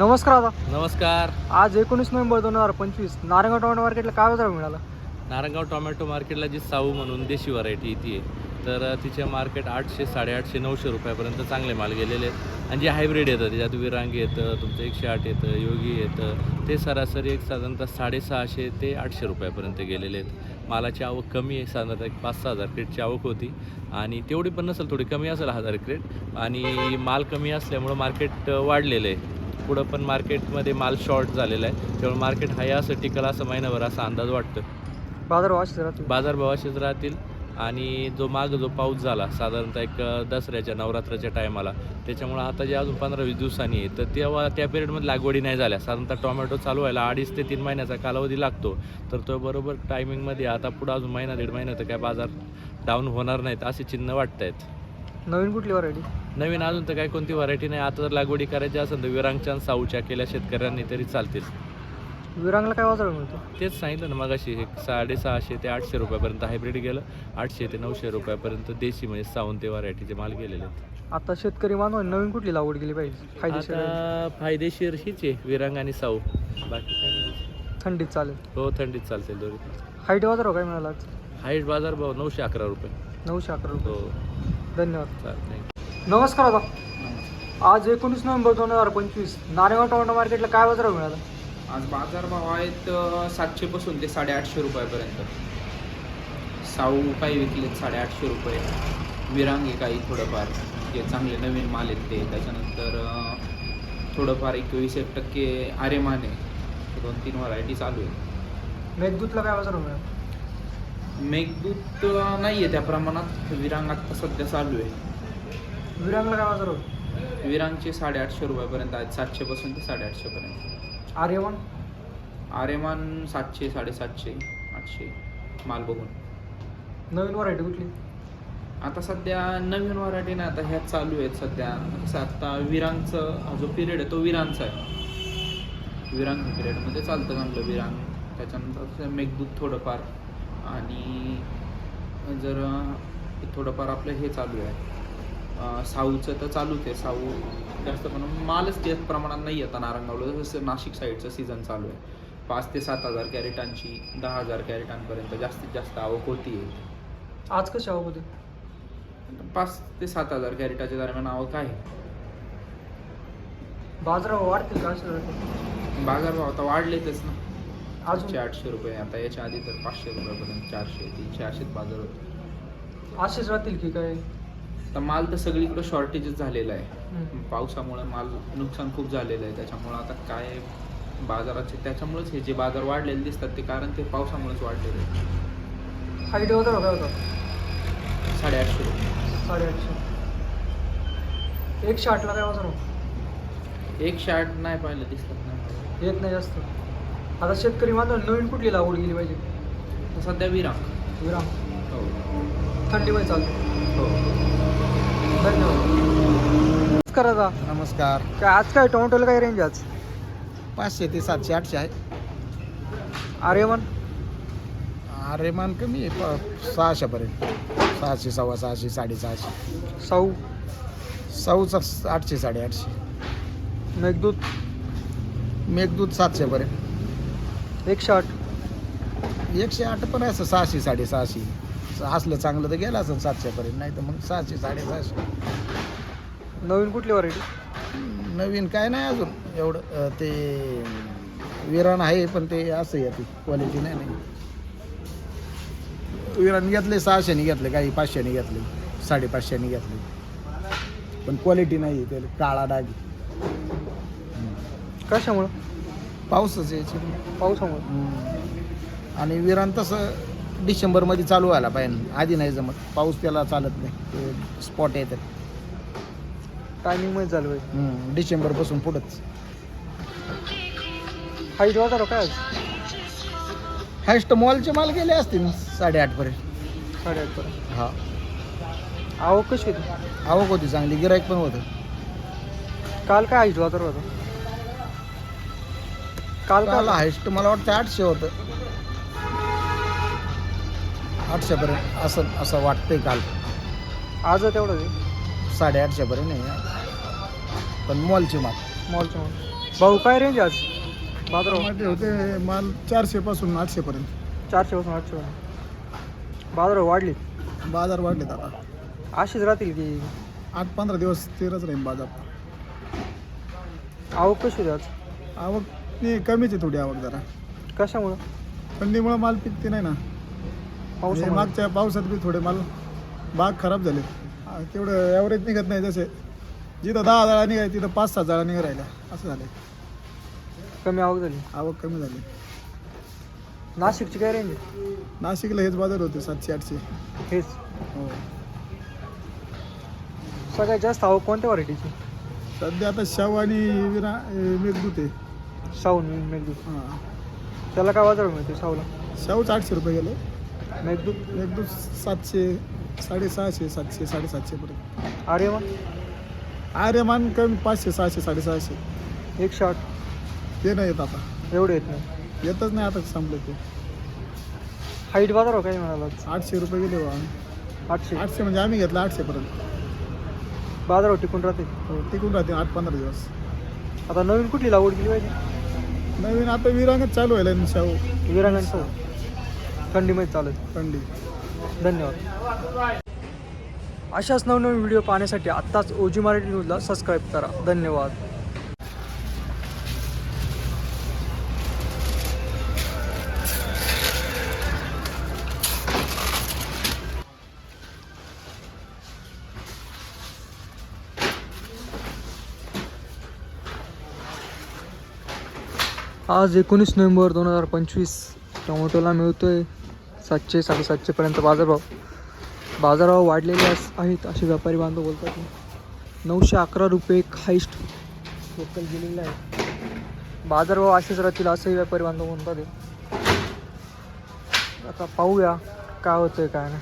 नमस्कार दादा. नमस्कार. आज एकोणीस नोव्हेंबर दोन हजार पंचवीस नारायणगाव टोमॅटो मार्केटला काय बाजार मिळाला? नारायणगाव टोमॅटो मार्केटला जी साऊ म्हणून देशी व्हरायटी ती आहे तर तिचे मार्केट आठशे साडेआठशे नऊशे रुपयापर्यंत चांगले माल गेलेले आहेत. आणि जे हायब्रिड येतं त्याच्यात विरांगी येतं तुमचं एकशे आठ येतं योगी येतं ते सरासरी एक साधारणतः साडेसहाशे ते आठशे रुपयापर्यंत गेलेले आहेत. मालाची आवक कमी आहे साधारणतः एक पाच सहा हजार क्रेटची आवक होती. आणि तेवढी पण नसेल थोडी कमी असेल हजार क्रेट आणि माल कमी असल्यामुळं मार्केट वाढलेलं आहे. पुढं पण मार्केटमध्ये माल शॉर्ट झालेला आहे. त्यामुळे मार्केट हाय असं टिकल असं महिनाभर असा अंदाज वाटतं बाजार बाजारभाव असेच राहतील. आणि जो माग जो पाऊस झाला साधारणतः एक दसऱ्याच्या नवरात्राच्या टायमाला त्याच्यामुळं आता जे अजून पंधरा वीस दिवसांनी आहे तर तेव्हा त्या पिरियडमध्ये लागवडी नाही झाल्या. साधारणतः टोमॅटो चालू व्हायला अडीच ते तीन महिन्याचा कालावधी लागतो. तर तो बरोबर टायमिंगमध्ये आता पुढं अजून महिना दीड महिना तर काय बाजार डाऊन होणार नाहीत असे चिन्ह वाटत आहेत नवीन कुठली व्हरायटी नवीन अजून तर काही कोणती व्हरायटी नाही. आता जर लागवडी करायची असेल तर विरांगच्या साऊच्या केल्या शेतकऱ्यांनी तरी चालतील. विरांगला काय बाजार मिळतो? तेच सांगितलं ना मगाशी एक साडेसहाशे ते आठशे रुपयापर्यंत हायब्रिड गेलं. आठशे ते नऊशे रुपयापर्यंत देशी म्हणजे सावंत ते व्हरायटीचे माल गेलेले आहेत. आता शेतकरी मानव नवीन कुठली लागवड केली पाहिजे? फायदेशीर आहे. आता फायदेशीर हीच आहे विरांग आणि साऊ बाकी काही नाही. थंडीत चालेल. हो थंडीत चालते दोन्ही हाईट बाजार काय मिळाला आज? हाईट बाजार भाव नऊशे अकरा रुपये. नऊशे अकरा रुपये. हो. धन्यवाद. चालते नमस्कार दादा. आज एकोणीस नोव्हेंबर दोन हजार पंचवीस नारायणगाव टोमॅटो मार्केटला काय बाजार मिळाला? आज बाजारभाव आहेत अ, सातशेपासून ते साडेआठशे रुपयापर्यंत. साऊ काही विकलेत साडेआठशे रुपये. विरांगे काही थोडंफार. जे चांगले नवीन माल आहेत ते. त्याच्यानंतर थोडंफार एकवीस एक टक्के आरेमान आहे. दोन तीन व्हरायटी चालू आहे मेघदूतला काय बाजार मिळाला? मेघदूत नाही आहे त्या प्रमाणात. विरांग आत्ता सध्या चालू आहे. विरांगला काय बाजार होतो विरांगचे साडेआठशे रुपयापर्यंत आहेत. सातशेपासून ते साडेआठशेपर्यंत. आर्यमान? आरेमान सातशे साडेसातशे आठशे. माल बघून. नवीन व्हरायटी कुठली? आता सध्या नवीन व्हरायटी नाही. आता ह्याच चालू आहेत सध्या. कसं आता विरांगचं हा जो पिरियड आहे तो विरांगचा आहे. विरांग पिरियडमध्ये चालतं चांगलं विरांग. त्याच्यानंतर मेघदूत थोडंफार आणि जर थोडंफार आपलं हे चालू आहे. साऊचं तर चालूच आहे. साऊ जास्त पण मालच त्याच प्रमाणात नाही आता नारंगावला जसं नाशिक साईडचं सीझन चालू आहे. पाच ते सात हजार कॅरेटांची दहा हजार कॅरेटांपर्यंत जास्तीत जास्त आवक होती आज कशी आवक होती? पाच ते सात हजार कॅरेटाच्या दरम्यान आवक आहे. बाजार वाढतील का? बाजारभाव आता वाढलेतच ना. अजून? आठशे आठशे रुपये. आता याच्या आधी तर पाचशे रुपयापर्यंत चारशे तीनशे असेच बाजार होते. असेच राहतील की काय? तर माल तर सगळीकडे शॉर्टेजच झालेला आहे. पावसामुळे माल नुकसान खूप झालेलं आहे. त्याच्यामुळं आता काय बाजाराचे त्याच्यामुळेच हे जे बाजार वाढलेले दिसतात ते कारण ते पावसामुळेच वाढलेले आहे. हाईट बाजार काय होता साडेआठशे रुपये. साडेआठशे. एकशे आठला काय हो? एकशे आठ नाही पाहिलं दिसतात नाही येत नाही जास्त. आता शेतकरी मात्र नवीन कुठली लागवड केली पाहिजे? सध्या विरांग विराम. हो. थंडीमध्ये चालते. हो. धन्यवाद नमस्कार दादा. नमस्कार. काय आज काय टोमॅटोला काय रेंज आज? पाचशे ते सातशे आठशे आहे. आर्यमान? आरेमान कमी आहे सहाशेपर्यंत. सहाशे सव्वा सहाशे साडेसहाशे. साऊ साऊचा आठशे साडेआठशे. मेघदूत? मेघदूत सातशेपर्यंत. एकशे आठ. एकशे आठ पण असं सहाशे साडेसहाशे. असलं चांगलं तर गेलं असं सातशेपर्यंत नाही तर मग सहाशे साडेसहाशे नवीन कुठली व्हरायटी नवीन काय नाही अजून एवढं ते विरान आहे पण ते असं येते क्वालिटी नाही नाही. विरान घेतले सहाशेने घेतले काही पाचशेने घेतले साडेपाचशेने घेतले. पण क्वालिटी नाही ते काळा डाग आहे. कशामुळं? पाऊसच यायचे पावसामुळं. हम्म. आणि विरान तसं डिसेंबरमध्ये चालू व्हायला पाहिजे. आधी नाही जमत. पाऊस त्याला चालत नाही. ते स्पॉट येतात. टायमिंगमध्ये झालं पाहिजे हम्म. डिसेंबरपासून पुढंच. हाईट बाजार काय आज? हायस्ट मॉलचे माल गेले असतील साडेआठपर्यंत साडेआठपर्यंत हा. आवक कशी होती? आवक होती चांगली. गिराईक पण होतं. काल काय हाईट बाजार होता? काल काल काय? हायस्ट मला वाटतं आठशे होतं. आठशेपर्यंत असं असं वाटतंय काल. आज तेवढं आहे साडेआठशेपर्यंत नाही पण मॉलचे माल. मॉलच्या मॉल. भाऊ काय रेंज आहे आज? बाजारावर? टमाटे होते माल चारशे पासून आठशे पर्यंत चारशे पासून आठशे पर्यंत बाजारावर वाढली? बाजार वाढलेत आता. अशीच राहतील की? आठ पंधरा दिवस तेरच राहील बाजार. आवक कशी होती आज? आवक नाही कमीच आहे थोडी आवक जरा. कशामुळं? थंडीमुळे माल पिकते नाही ना. पाऊस हे मागच्या पावसात बी थोडे माल बाग खराब झाले. तेवढं ॲव्हरेज निघत नाही जसे. जिथं दहा जाळा निघाय तिथं पाच सहा जाळा निघा राहिल्या. असं झालं कमी आवक झाली. आवक कमी झाली. नाशिकची काय रेंज नाशिकला हेच बाजार होते सातशे आठशे. हेच. हो. सगळ्यात जास्त आवक कोणत्या व्हरायटीची? सध्या आता शाहू आणि विरा मेघदूत आहे. शाहून मेघदूत. हां. त्याला काय बाजार मिळते शाहूला? शाहूच आठशे रुपये गेले. मेघदूत मेघदूत सातशे साडेसहाशे सातशे साडेसातशेपर्यंत आर्यमान? आर्यमान कमी पाचशे सहाशे साडेसहाशे एकशे आठ ते नाही येत आता. एवढे येत नाही येतच नाही आता संपलं ते. हाईट बाजारावर काय म्हणाला? आठशे रुपये गेले बा. आठशे. आठशे म्हणजे आम्ही घेतलं आठशेपर्यंत बाजारावर टिकून राहते. हो टिकून राहते आठ पंधरा दिवस. आता नवीन कुठली लागवड केली पाहिजे? नवीन आता विरांगच चालू आहे शाहू विरांगांचं थंडीमध्ये चालत थंडी धन्यवाद. अशाच नवनवीन व्हिडिओ पाहण्यासाठी आत्ताच ओजी मराठी न्यूजला सबस्क्राईब करा. धन्यवाद. आज एकोणीस नोव्हेंबर दोन हजार पंचवीस टोमॅटोला मिळतोय सातशे साडेसातशेपर्यंत बाजारभाव. बाजारभाव वाढलेले अस- आहेत असे व्यापारी बांधव बोलतात. नऊशे अकरा रुपये एक हाईस्ट लोकल दिलेलं आहे बाजारभाव असेच राहतील असंही व्यापारी बांधव म्हणतात आता पाहूया काय होतंय काय नाही.